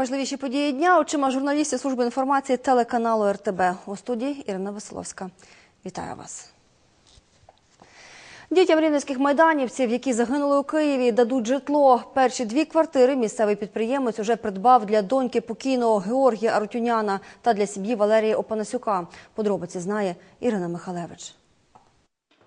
Найважливіші події дня очима журналістів служби інформації телеканалу РТБ. У студії Ірина Веселовська. Вітаю вас. Дітям рівненських майданівців, які загинули у Києві, дадуть житло. Перші дві квартири місцевий підприємець уже придбав для доньки покійного Георгія Арутюняна та для сім'ї Валерії Опанасюка. Подробиці знає Ірина Михалевич.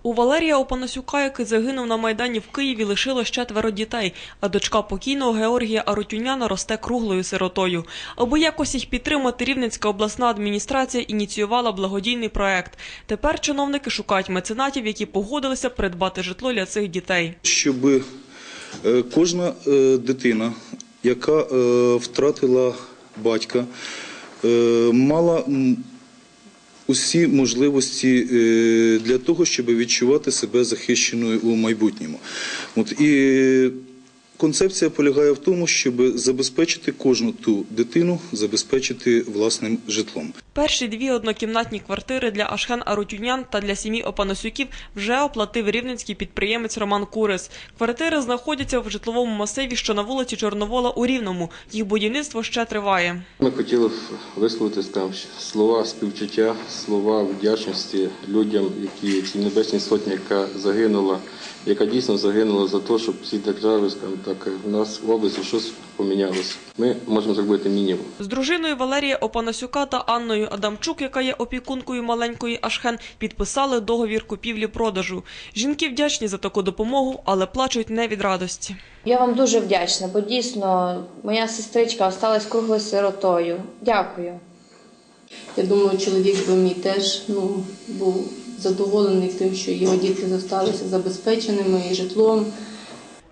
У Валерія Опанасюка, який загинув на Майдані в Києві, лишилось четверо дітей, а дочка покійного Георгія Арутюняна росте круглою сиротою. Аби якось їх підтримати, Рівненська обласна адміністрація ініціювала благодійний проект. Тепер чиновники шукають меценатів, які погодилися придбати житло для цих дітей. щоб е, кожна е, дитина, яка е, втратила батька, мала усі можливості е, для того, щоб відчувати себе захищеною у майбутньому. От і концепція полягає в тому, щоб забезпечити кожну ту дитину, забезпечити власним житлом. Перші дві однокімнатні квартири для Ашхен Арутюнян та для сім'ї Опанасюків вже оплатив рівненський підприємець Роман Курис. Квартири знаходяться в житловому масиві, що на вулиці Чорновола у Рівному. Їх будівництво ще триває. Ми хотіли б висловити скажімо, слова співчуття, слова вдячності людям, які цій небесній сотні, яка загинула, яка дійсно загинула за те, щоб в цій державі, скажімо так, в нас в області щось помінялося. Ми можемо зробити мінімум. З дружиною Валерія Опанасюка та Анною Адамчук, яка є опікункою маленької Ашхен, підписали договір купівлі-продажу. Жінки вдячні за таку допомогу, але плачуть не від радості. Я вам дуже вдячна, бо дійсно моя сестричка осталась круглою сиротою. Дякую. Я думаю, чоловік би мій теж ну, був задоволений тим, що його діти залишилися забезпеченими і житлом.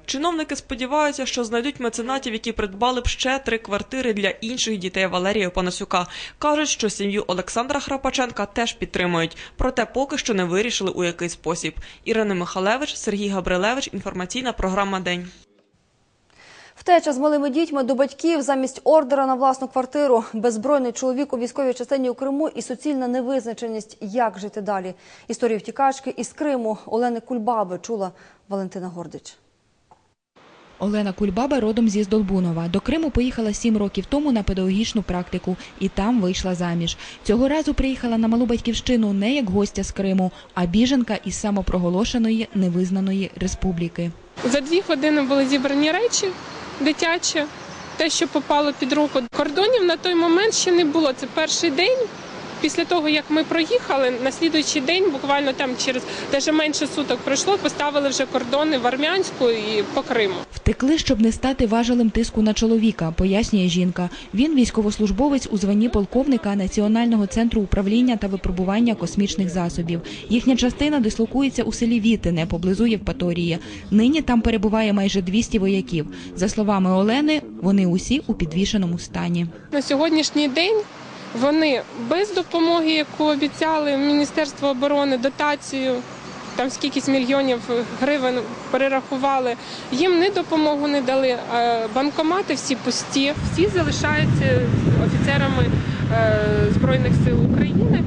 Чиновники сподіваються, що знайдуть меценатів, які придбали б ще три квартири для інших дітей Валерія Опанасюка. Кажуть, що сім'ю Олександра Храпаченка теж підтримують, проте поки що не вирішили у який спосіб. Ірина Михалевич, Сергій Габрилевич. Інформаційна програма День. Втеча з малими дітьми до батьків замість ордера на власну квартиру, беззбройний чоловік у військовій частині у Криму і суцільна невизначеність, як жити далі. Історію втікачки із Криму Олени Кульбаби чула Валентина Гордич. Олена Кульбаба родом зі Здолбунова. До Криму поїхала сім років тому на педагогічну практику і там вийшла заміж. Цього разу приїхала на малу батьківщину не як гостя з Криму, а біженка із самопроголошеної невизнаної республіки. За дві години були зібрані речі дитячі, те, що попало під руку. Кордонів на той момент ще не було. Це перший день. Після того, як ми проїхали, на слідуючий день, буквально там через навіть менше суток пройшло, поставили вже кордони в Армянську і по Криму. Втекли, щоб не стати важелем тиску на чоловіка, пояснює жінка. Він військовослужбовець у званні полковника Національного центру управління та випробування космічних засобів. Їхня частина дислокується у селі Вітине поблизу Євпаторії. Нині там перебуває майже 200 вояків. За словами Олени, вони усі у підвішеному стані. На сьогоднішній день вони без допомоги, яку обіцяли Міністерство оборони, дотацію. Там скількись мільйонів гривень перерахували. Їм ні допомогу не дали. а Банкомати всі пусті, всі залишаються офіцерами е, Збройних сил України.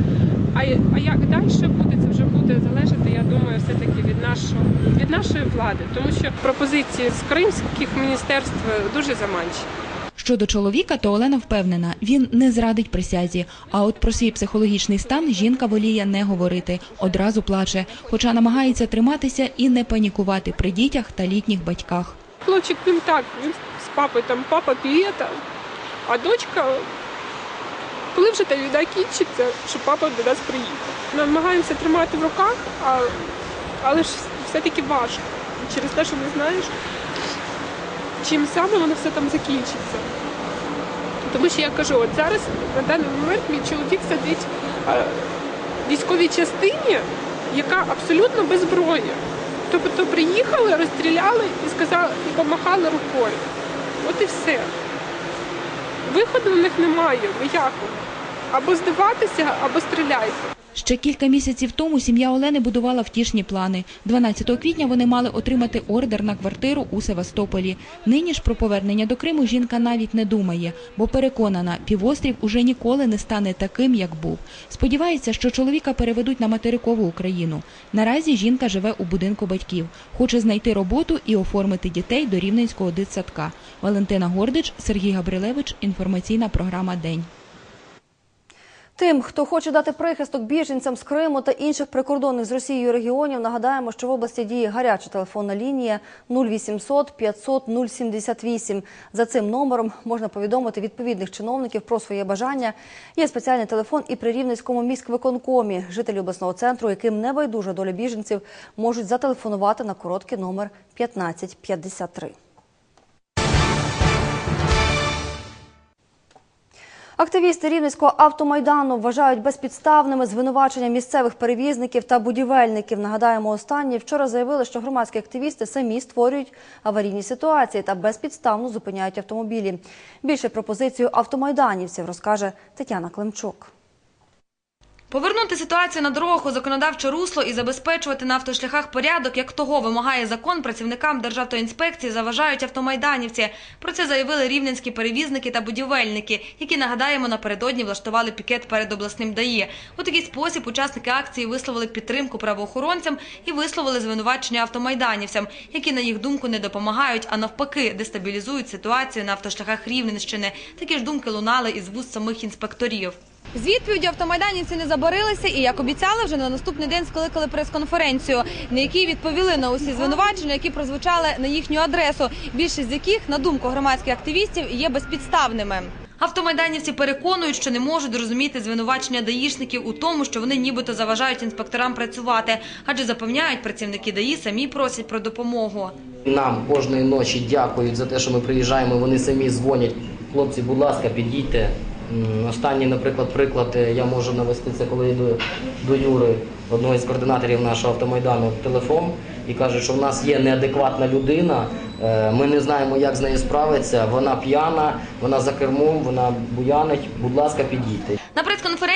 А, як далі буде, це вже буде залежати, я думаю, все-таки від нашого від нашої влади, тому що пропозиції з кримських міністерств дуже заманчі. Щодо чоловіка, то Олена впевнена, він не зрадить присязі. А от про свій психологічний стан жінка воліє не говорити, одразу плаче, хоча намагається триматися і не панікувати при дітях та літніх батьках. Хлопчик він так, він з папою там папа пієта, а дочка, коли вже та війна кінчиться, щоб папа до нас приїхав. Намагаємося тримати в руках, але ж все-таки важко. Через те, що не знаєш, чим саме воно все там закінчиться. Тому що я кажу, от зараз на даний момент мій чоловік сидить в військовій частині, яка абсолютно без зброї. Тобто приїхали, розстріляли і сказали, і помахали рукою. От і все. Виходу в них немає ніякого. Або здаватися, або стріляйте. Ще кілька місяців тому сім'я Олени будувала втішні плани. 12 квітня вони мали отримати ордер на квартиру у Севастополі. Нині ж про повернення до Криму жінка навіть не думає, бо переконана, півострів уже ніколи не стане таким, як був. Сподівається, що чоловіка переведуть на материкову Україну. Наразі жінка живе у будинку батьків, хоче знайти роботу і оформити дітей до рівненського дитсадка. Валентина Гордич, Сергій Габрилевич. Інформаційна програма День. Тим, хто хоче дати прихисток біженцям з Криму та інших прикордонних з Росією регіонів, нагадаємо, що в області діє гаряча телефонна лінія 0800 500 078. За цим номером можна повідомити відповідних чиновників про своє бажання. Є спеціальний телефон і при Рівненському міськвиконкомі. Жителі обласного центру, яким не байдужа доля біженців, можуть зателефонувати на короткий номер 1553. Активісти Рівненського автомайдану вважають безпідставними звинувачення місцевих перевізників та будівельників. Нагадаємо, останні вчора заявили, що громадські активісти самі створюють аварійні ситуації та безпідставно зупиняють автомобілі. Більше про позицію автомайданівців розкаже Тетяна Климчук. Повернути ситуацію на дорогах у законодавче русло і забезпечувати на автошляхах порядок, як того вимагає закон, працівникам Державтоінспекції заважають автомайданівці. Про це заявили рівненські перевізники та будівельники, які, нагадаємо, напередодні влаштували пікет перед обласним ДАІ. У такий спосіб учасники акції висловили підтримку правоохоронцям і висловили звинувачення автомайданівцям, які, на їх думку, не допомагають, а навпаки, дестабілізують ситуацію на автошляхах Рівненщини. Такі ж думки лунали із вуст самих інспекторів. З відповіді автомайданівці не забарилися і, як обіцяли, вже на наступний день скликали прес-конференцію, на якій відповіли на усі звинувачення, які прозвучали на їхню адресу, більшість з яких, на думку громадських активістів, є безпідставними. Автомайданівці переконують, що не можуть розуміти звинувачення даїшників у тому, що вони нібито заважають інспекторам працювати, адже запевняють, працівники ДАІ самі просять про допомогу. Нам кожної ночі дякують за те, що ми приїжджаємо. Вони самі дзвонять. Хлопці, будь ласка, підійте. Останній, наприклад, приклад е, я можу навести це, коли йду до Юри, одного із координаторів нашого автомайдану, телефон і каже, що в нас є неадекватна людина. е, Ми не знаємо, як з нею справитися. Вона п'яна, вона за кермом, вона буянить. Будь ласка, підійте.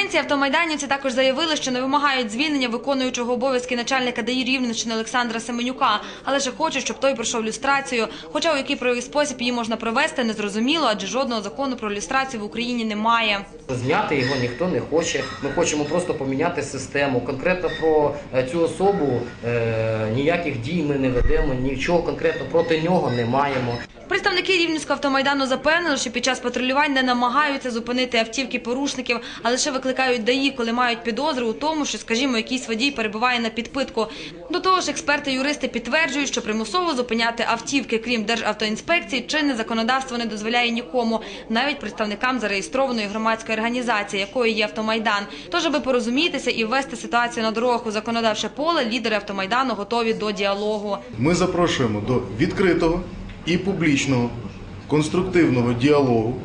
Прес-конференції автомайданівці також заявили, що не вимагають звільнення виконуючого обов'язки начальника ДАІ Рівненщини Олександра Семенюка, але ще хочуть, щоб той пройшов люстрацію. Хоча у який правовий спосіб її можна провести, не зрозуміло, адже жодного закону про люстрацію в Україні немає. Зняти його ніхто не хоче. Ми хочемо просто поміняти систему. Конкретно про е, цю особу е, ніяких дій ми не ведемо, нічого конкретно проти нього не маємо. Представники Рівненського автомайдану запевнили, що під час патрулювань не намагаються зупинити автівки порушників, а лише викликають ДАІ, коли мають підозру у тому, що, скажімо, якийсь водій перебуває на підпитку. До того ж, експерти-юристи підтверджують, що примусово зупиняти автівки, крім Державтоінспекції, чинне законодавство не дозволяє нікому, навіть представникам зареєстрованої громадської організації, якою є автомайдан. Тож, аби порозумітися і ввести ситуацію на дорогах у законодавче поле, лідери автомайдану готові до діалогу. Ми запрошуємо до відкритого і публічного конструктивного діалогу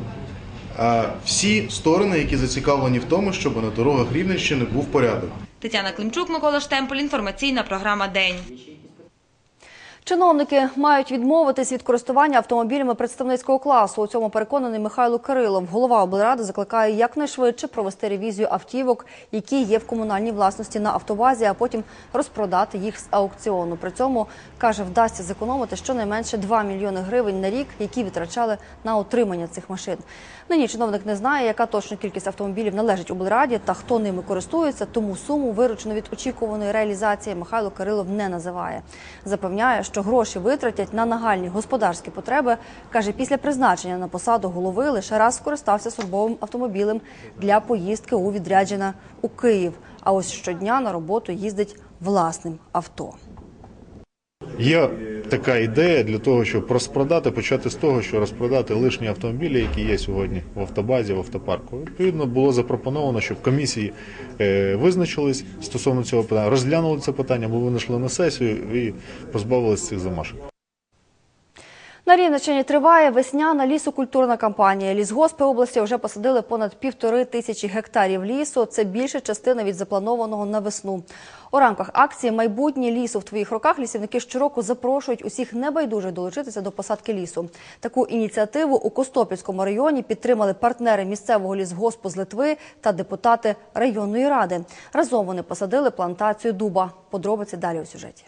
всі сторони, які зацікавлені в тому, щоб на дорогах Рівненщини був порядок. Тетяна Климчук, Микола Штемпель, інформаційна програма День. Чиновники мають відмовитись від користування автомобілями представницького класу. У цьому переконаний Михайло Кирилов. Голова облради закликає якнайшвидше провести ревізію автівок, які є в комунальній власності на автобазі, а потім розпродати їх з аукціону. При цьому каже, вдасться зекономити щонайменше 2 мільйони гривень на рік, які витрачали на отримання цих машин. Нині чиновник не знає, яка точна кількість автомобілів належить облраді та хто ними користується. Тому суму виручену від очікуваної реалізації Михайло Кирилов не називає. Запевняє, що гроші витратять на нагальні господарські потреби. каже, після призначення на посаду голови лише раз скористався службовим автомобілем для поїздки у відрядження у Київ. А ось щодня на роботу їздить власним авто. Є така ідея для того, щоб розпродати, почати з того, що розпродати лишні автомобілі, які є сьогодні в автобазі, в автопарку. Відповідно, було запропоновано, щоб комісії е, визначились стосовно цього питання, розглянули це питання, ми винайшли на сесію і позбавилися цих замашок. На Рівненщині триває весняна лісокультурна кампанія. Лісгоспи області вже посадили понад півтори тисячі гектарів лісу. Це більша частина від запланованого на весну. У рамках акції Майбутнє лісу в твоїх руках лісівники щороку запрошують усіх небайдужих долучитися до посадки лісу. Таку ініціативу у Костопільському районі підтримали партнери місцевого лісгоспу з Литви та депутати районної ради. Разом вони посадили плантацію дуба. Подробиці далі у сюжеті.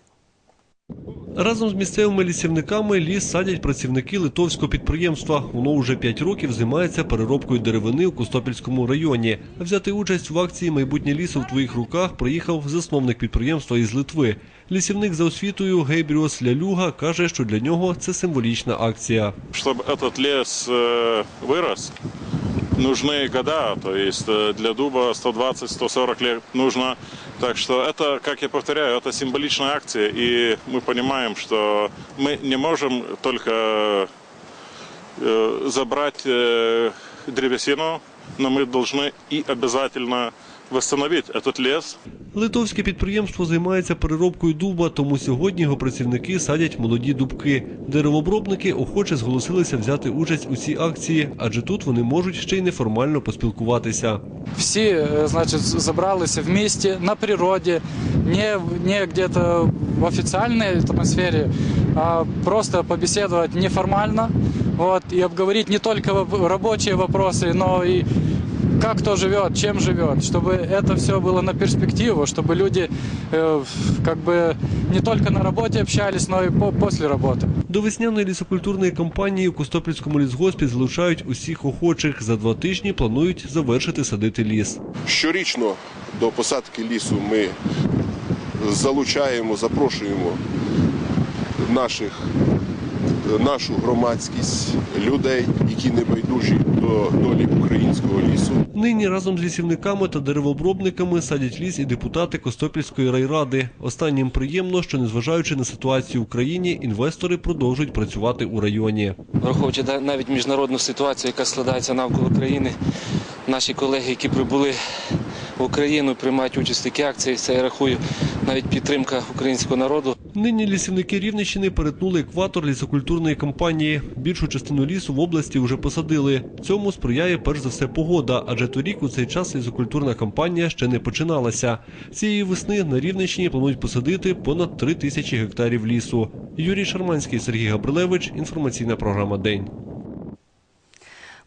Разом з місцевими лісівниками ліс садять працівники литовського підприємства. Воно вже 5 років займається переробкою деревини у Костопільському районі. А взяти участь в акції Майбутнє лісу в твоїх руках приїхав засновник підприємства із Литви. Лісівник за освітою Гейбріос Лялюга каже, що для нього це символічна акція. Чтобы этот лес э, вырос, нужны года, то есть э, для дуба 120-140 лет нужно. Так что это, как я повторяю, это символичная акция, и мы понимаем, что мы не можем только э, забрать э, древесину, но мы должны и обязательно восстановить этот лес, Литовське підприємство займається переробкою дуба, тому сьогодні його працівники садять молоді дубки. Деревообробники охоче зголосилися взяти участь у цій акції, адже тут вони можуть ще й неформально поспілкуватися. Всі, е, значить, забралися в місті, на природі, не, не где-то в официальной атмосфере, а просто побеседовать неформально, вот, и обговорить не только рабочие вопросы, но и как кто живет, чем живет, чтобы это все было на перспективу, чтобы люди э, как бы не только на работе общались, но и по- после работы. До весняної лісокультурної кампанії у Костопільському лісгоспі залучають усіх охочих. За два тижні планують завершити садити ліс. Щорічно до посадки лісу ми залучаємо, запрошуємо наших, нашу громадськість, людей, які не байдужі до долі українського лісу. Нині разом з лісівниками та деревообробниками садять ліс і депутати Костопільської райради. Останнім приємно, що незважаючи на ситуацію в країні, інвестори продовжують працювати у районі. враховуючи навіть міжнародну ситуацію, яка складається навколо країни, наші колеги, які прибули в Україну, приймають участь в такій акції. Це я рахую навіть підтримка українського народу. Нині лісівники Рівненщини перетнули екватор лісокультурної кампанії. Більшу частину лісу в області вже посадили. Цьому сприяє перш за все погода, адже торік у цей час лісокультурна кампанія ще не починалася. Цієї весни на Рівненщині планують посадити понад три тисячі гектарів лісу. Юрій Шарманський, Сергій Габрилевич. Інформаційна програма День.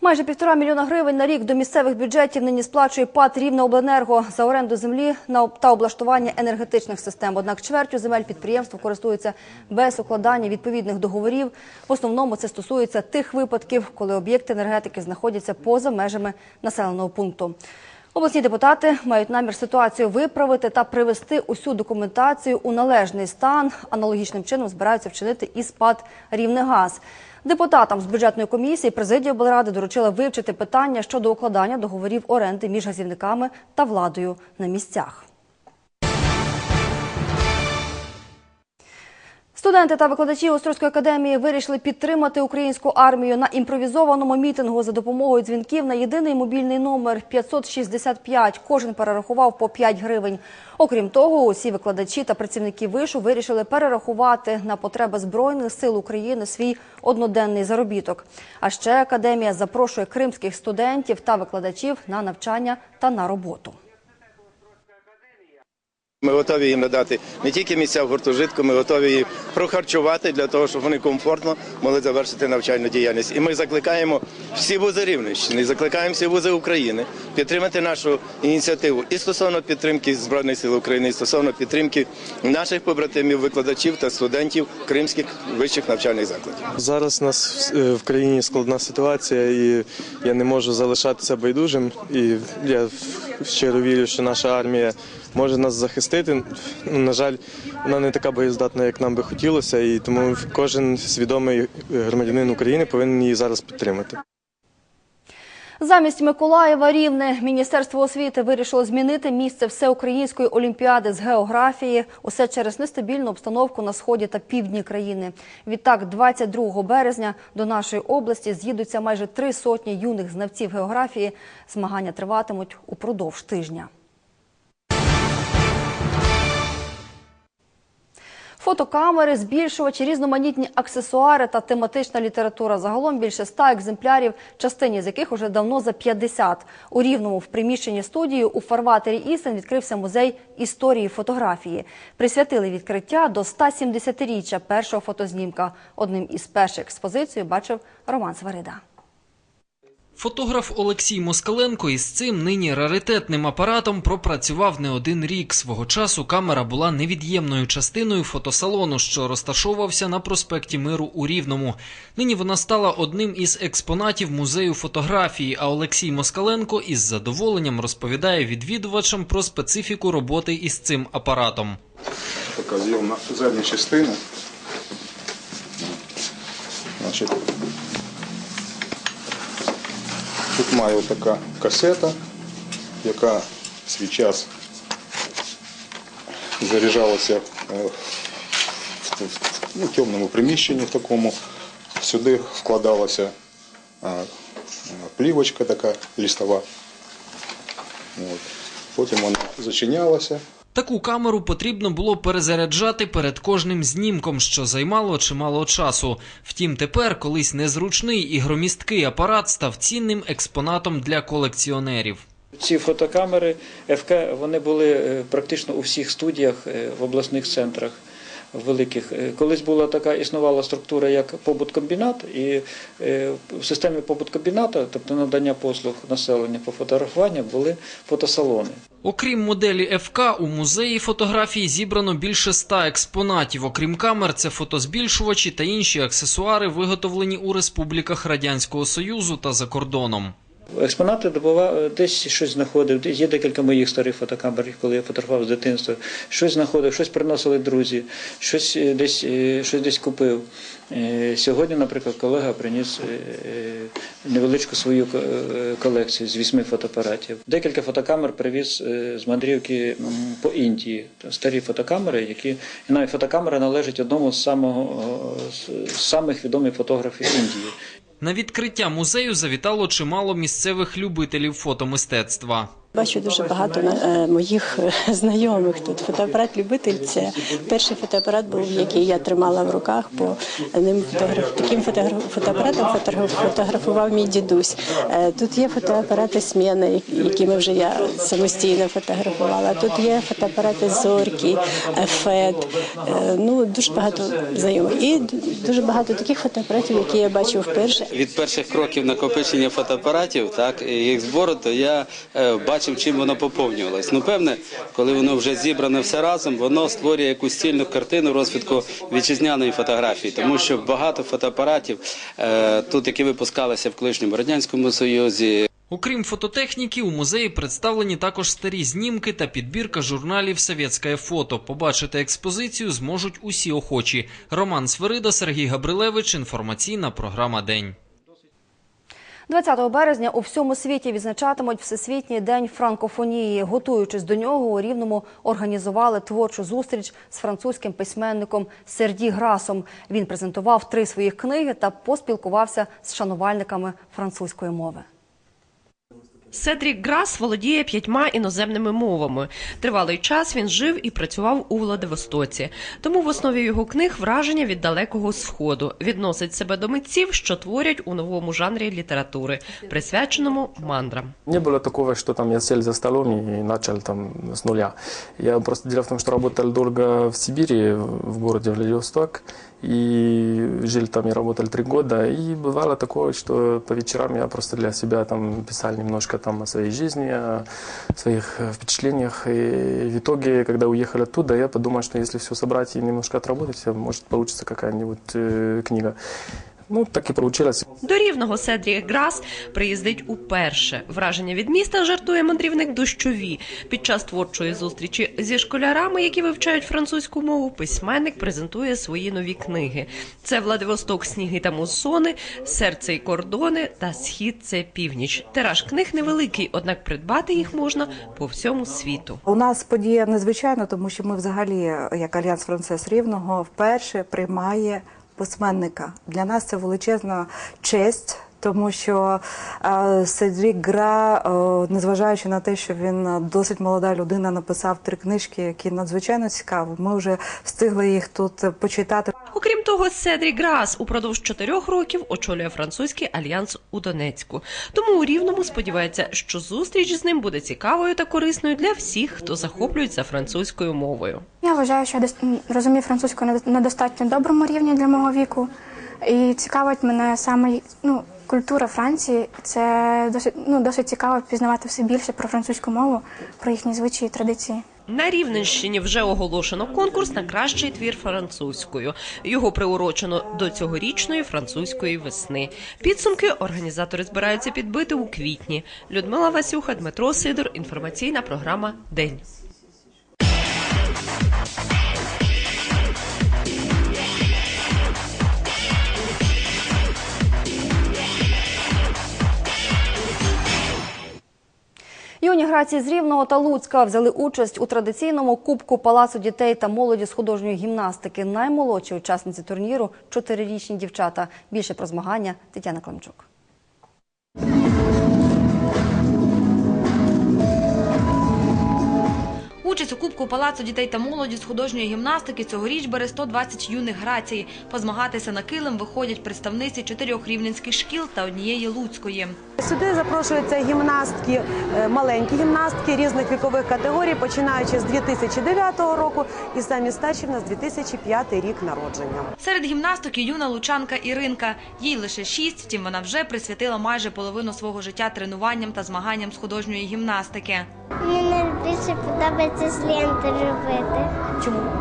Майже півтора мільйона гривень на рік до місцевих бюджетів нині сплачує ПАТ Рівнеобленерго за оренду землі та облаштування енергетичних систем. Однак чвертю земель підприємство користується без укладання відповідних договорів. В основному це стосується тих випадків, коли об'єкти енергетики знаходяться поза межами населеного пункту. Обласні депутати мають намір ситуацію виправити та привести усю документацію у належний стан. Аналогічним чином збираються вчинити і спад Рівнегаз. Депутатам з бюджетної комісії президія облради доручила вивчити питання щодо укладання договорів оренди між газівниками та владою на місцях. Студенти та викладачі Острозької академії вирішили підтримати українську армію на імпровізованому мітингу за допомогою дзвінків на єдиний мобільний номер 565. Кожен перерахував по 5 гривень. Окрім того, усі викладачі та працівники вишу вирішили перерахувати на потреби збройних сил України свій одноденний заробіток. А ще академія запрошує кримських студентів та викладачів на навчання та на роботу. Ми готові їм надати не тільки місця в гуртожитку, ми готові їх прохарчувати для того, щоб вони комфортно могли завершити навчальну діяльність. І ми закликаємо всі вузи Рівненщини, закликаємо всі вузи України підтримати нашу ініціативу і стосовно підтримки Збройних сил України, і стосовно підтримки наших побратимів, викладачів та студентів кримських вищих навчальних закладів. Зараз у нас е, в країні складна ситуація, і я не можу залишатися байдужим. І я щиро вірю, що наша армія може нас захистити. На жаль, вона не така боєздатна, як нам би хотілося, і тому кожен свідомий громадянин України повинен її зараз підтримати. Замість Миколаєва Рівне Міністерство освіти вирішило змінити місце всеукраїнської олімпіади з географії. Усе через нестабільну обстановку на сході та півдні країни. Відтак, 22 березня до нашої області з'їдуться майже три сотні юних знавців географії. Змагання триватимуть упродовж тижня. Фотокамери, збільшувачі, різноманітні аксесуари та тематична література. Загалом більше ста екземплярів, частині з яких уже давно за 50. У Рівному в приміщенні студії у фарватері Ісен відкрився музей історії фотографії. Присвятили відкриття до 170-річчя першого фотознімка. Одним із перших експозицію бачив Роман Сварида. Фотограф Олексій Москаленко із цим нині раритетним апаратом пропрацював не один рік. Свого часу камера була невід'ємною частиною фотосалону, що розташовувався на проспекті Миру у Рівному. Нині вона стала одним із експонатів музею фотографії. А Олексій Москаленко із задоволенням розповідає відвідувачам про специфіку роботи із цим апаратом. Така зйомна задня. Значить, тут маю така касета, яка свій час заряджалася е, в, ну, темному приміщенні такому. Сюди вкладалася а, плівочка така лістова. От. Потім вона зачинялася. Таку камеру потрібно було перезаряджати перед кожним знімком, що займало чимало часу. Втім, тепер колись незручний і громісткий апарат став цінним експонатом для колекціонерів. Ці фотокамери ФК вони були е, практично у всіх студіях е, в обласних центрах великих. Е, Колись була така існувала структура як побуткомбінат, і в системі побуткомбіната, тобто надання послуг населення по фотографуванню, були фотосалони. Окрім моделі ФК, у музеї фотографії зібрано більше ста експонатів. Окрім камер, це фотозбільшувачі та інші аксесуари, виготовлені у республіках Радянського Союзу та за кордоном. Експонати добував, десь щось знаходив. Десь Є декілька моїх старих фотокамер, коли я фотографував з дитинства. Щось знаходив, щось приносили друзі, щось е, десь, е, щось десь купив. Е, Сьогодні, наприклад, колега приніс е, е, невеличку свою е, колекцію з вісьми фотоапаратів. Декілька фотокамер привіз е, з мандрівки по Індії. Старі фотокамери, які і навіть фотокамера належить одному з самого з самих відомих фотографів Індії. На відкриття музею завітало чимало місцевих любителів фотомистецтва. Бачу дуже багато е, моїх е, знайомих тут. Фотоапарат любитель це перший фотоапарат був, який я тримала в руках, бо ним фотограф таким фотоапаратом фотограф, фотографував мій дідусь. Е, Тут є фотоапарати Сміни, якими вже я самостійно фотографувала. Тут є фотоапарати Зорки, Фет. Ну дуже багато знайомих. І дуже багато таких фотоапаратів, які я бачу вперше. від перших кроків накопичення фотоапаратів, так їх збору, то я е, бачив, чим воно поповнювалось. Ну, певне, коли воно вже зібране все разом, воно створює якусь цільну картину розвитку вітчизняної фотографії, тому що багато фотоапаратів е, тут, які випускалися в колишньому радянському союзі, Окрім фототехніки, у музеї представлені також старі знімки та підбірка журналів «Совєтське фото». Побачити експозицію зможуть усі охочі. Роман Сверида, Сергій Габрилевич. Інформаційна програма День. 20 березня у всьому світі відзначатимуть Всесвітній день франкофонії. Готуючись до нього, у Рівному організували творчу зустріч з французьким письменником Серді Грасом. Він презентував три своїх книги та поспілкувався з шанувальниками французької мови. Седрік Грас володіє п'ятьма іноземними мовами. Тривалий час він жив і працював у Владивостоці. Тому в основі його книг враження від далекого сходу відносить себе до митців, що творять у новому жанрі літератури, присвяченому мандрам. Не было такого, что там я сел за столом и начал там с нуля. Я просто дело в том, что работал долго в Сибири, в городе Владивосток, и жил там и работал три года. И бывало такое, что по вечерам я просто для себя там писал немножко там о своей жизни, о своих э, впечатлениях. И в итоге, когда уехал оттуда, я подумал, что если все собрать и немножко отработать, может получится какая-нибудь э, книга. Ну, так и получилось. До рівного Седрік Грас приїздить уперше. Враження від міста жартує мандрівник дощові. Під час творчої зустрічі зі школярами, які вивчають французьку мову, письменник презентує свої нові книги. Це Владивосток, сніги та мусони, серце й кордони та схід це північ. Тираж книг невеликий, однак придбати їх можна по всьому світу. У нас подія незвичайна, тому що ми взагалі, як Альянс Францез Рівного, вперше приймає письменника. Для нас це величезна честь, Тому що е, Седрік Гра, е, незважаючи на те, що він е, досить молода людина, написав три книжки, які надзвичайно цікаві. Ми вже встигли їх тут почитати. Окрім того, Седрік Грас упродовж чотирьох років очолює французький альянс у Донецьку. Тому у Рівному сподівається, що зустріч з ним буде цікавою та корисною для всіх, хто захоплюється французькою мовою. Я вважаю, що я розумію французьку на достатньо доброму рівні для мого віку. І цікавить мене саме ну, культура Франції. Це досить, ну, досить цікаво пізнавати все більше про французьку мову, про їхні звичаї традиції. На Рівненщині вже оголошено конкурс на кращий твір французькою. Його приурочено до цьогорічної французької весни. Підсумки організатори збираються підбити у квітні. Людмила Васюха, Дмитро Сидор. Інформаційна програма День. Юні грації з Рівного та Луцька взяли участь у традиційному кубку Палацу дітей та молоді з художньої гімнастики. Наймолодші учасниці турніру – чотирирічні дівчата. Більше про змагання Тетяна Климчук. Участь у Кубку Палацу дітей та молоді з художньої гімнастики цьогоріч бере 120 юних грацій. Позмагатися на килим виходять представниці чотирьох рівненських шкіл та однієї луцької. Сюди запрошуються гімнастки, е, маленькі гімнастки різних вікових категорій, починаючи з 2009 року і самі старші в нас 2005 рік народження. Серед гімнасток і юна лучанка Іринка. Їй лише шість, втім вона вже присвятила майже половину свого життя тренуванням та змаганням з художньої гімнастики. Більше подобається з ленти робити. Чому?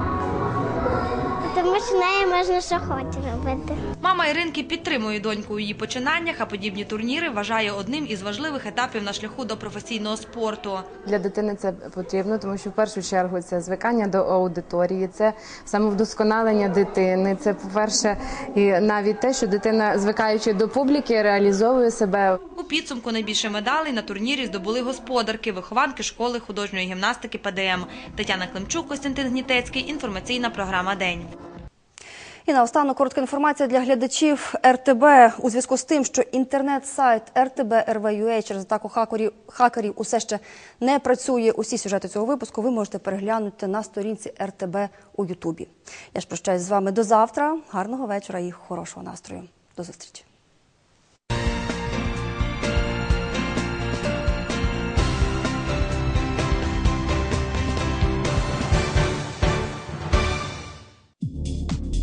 Тому що нею можна що хоче робити. Мама Іринки підтримує доньку у її починаннях, а подібні турніри вважає одним із важливих етапів на шляху до професійного спорту. Для дитини це потрібно, тому що в першу чергу це звикання до аудиторії, це самовдосконалення дитини. Це, по-перше, і навіть те, що дитина, звикаючи до публіки, реалізовує себе. У підсумку найбільше медалей на турнірі здобули господарки, вихованки школи художньої гімнастики ПДМ. Тетяна Климчук, Костянтин Гнітецький. Інформаційна програма День. І наостанок коротка інформація для глядачів РТБ. У зв'язку з тим, що інтернет-сайт РТБ РВ.UA через атаку хакерів, хакерів усе ще не працює. Усі сюжети цього випуску ви можете переглянути на сторінці РТБ у Ютубі. Я ж прощаюсь з вами до завтра. Гарного вечора і хорошого настрою. До зустрічі.